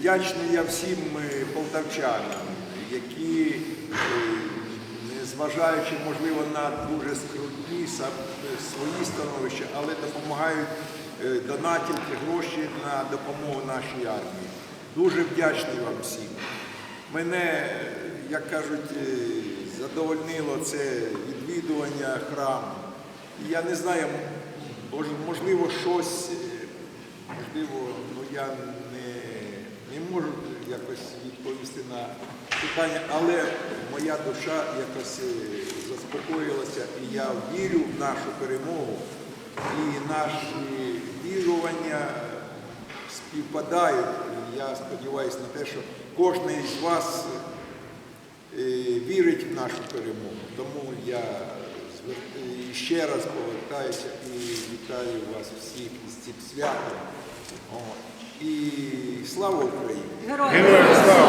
вдячний я всім е, полтавчанам, які, е, незважаючи, можливо, на дуже скрутні свої становища, але допомагають е, донатять гроші на допомогу нашій армії. Дуже вдячний вам всім. Мене, е, як кажуть, е, задовольнило це відвідування храму. Я не знаю, можливо, щось, е, можливо, ну я можу якось відповісти на питання, але моя душа якось е, заспокоїлася, і я вірю в нашу перемогу, і наші вірування співпадають. Я сподіваюся на те, що кожен із вас е, вірить в нашу перемогу. Тому я ще раз повертаюся і вітаю вас всіх із цим святом. І слава Україні! Героям слава!